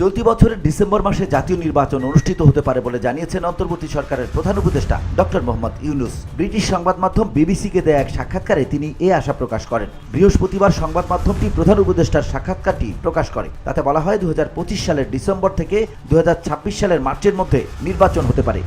চলতি বছরের ডিসেম্বর মাসে জাতীয় নির্বাচন অনুষ্ঠিত হতে পারে বলে জানিয়েছেন অন্তর্বর্তী সরকারের প্রধান উপদেষ্টা ডক্টর মোহাম্মদ ইউনুস। ব্রিটিশ সংবাদ মাধ্যম বিবিসিকে দেয়া এক সাক্ষাৎকারে তিনি এ আশা প্রকাশ করেন। বৃহস্পতিবার সংবাদ মাধ্যমটি প্রধান উপদেষ্টার সাক্ষাৎকারটি প্রকাশ করে। তাতে বলা হয় দু হাজার পঁচিশ সালের ডিসেম্বর থেকে দু হাজার ছাব্বিশ সালের মার্চের মধ্যে নির্বাচন হতে পারে।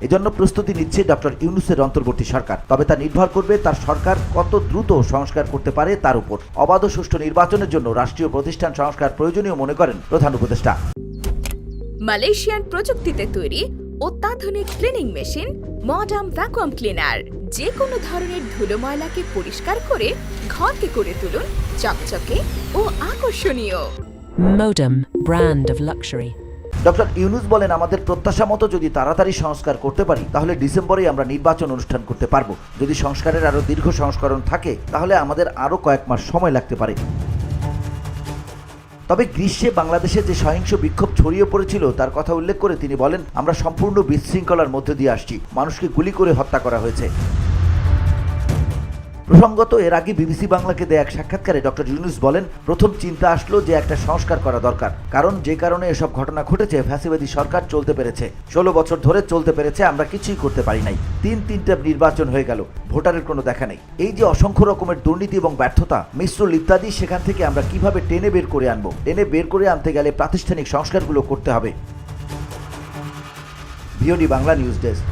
এজন্য প্রস্তুতি নিচ্ছে ডক্টর ইউনুসের অন্তর্বর্তী সরকার। তবে তা নির্ভর করবে তার সরকার কত দ্রুত সংস্কার করতে পারে তার উপর। অবাধ সুষ্ঠু নির্বাচনের জন্য রাষ্ট্রীয় প্রতিষ্ঠান সংস্কার প্রয়োজনীয় মনে করেন প্রধান উপদেষ্টা। মালয়েশিয়ান প্রযুক্তিতে তৈরি অত্যাধুনিক cleaning machine modern vacuum cleaner. যে কোনো ধরনের ধুলো ময়লাকে পরিষ্কার করে ঘরকে করে তুলুন চকচকে ও আকর্ষণীয়। Modem, brand of luxury. Doctor Yunus বলেন, আমাদের প্রত্যাশা মতো যদি তাড়াতাড়ি সংস্কার করতে পারি, তাহলে ডিসেম্বরেই আমরা নির্বাচন অনুষ্ঠান করতে পারব। যদি সংস্কারের আরও দীর্ঘ সংস্করণ থাকে, তাহলে আমাদের আরও কয়েক মাস সময় লাগতে পারে। তবে গ্রীষ্মে বাংলাদেশে যে সহিংস বিক্ষোভ ছড়িয়ে পড়েছিল, তার কথা উল্লেখ করে তিনি বলেন, আমরা সম্পূর্ণ বিশৃঙ্খলার মধ্যে দিয়ে আসছি। মানুষকে গুলি করে হত্যা করা হয়েছে। প্রসঙ্গত, এর আগে বিবিসি বাংলাকে দেয়া এক সাক্ষাৎকারে ডক্টর ইউনুস বলেন, প্রথম চিন্তা আসলো যে একটা সংস্কার করা দরকার। কারণ যে কারণে এসব ঘটনা ঘটেছে, ফ্যাসিবাদী সরকার চলতে পেরেছে। ষোলো বছর ধরে চলতে পেরেছে, আমরা কিছুই করতে পারি নাই। তিন তিনটা নির্বাচন হয়ে গেল, ভোটারের কোনো দেখা নেই। এই যে অসংখ্য রকমের দুর্নীতি এবং ব্যর্থতা, মিশ্র ইত্যাদি, সেখান থেকে আমরা কীভাবে টেনে বের করে আনব? টেনে বের করে আনতে গেলে প্রাতিষ্ঠানিক সংস্কারগুলো করতে হবে। VOD Bangla news desk.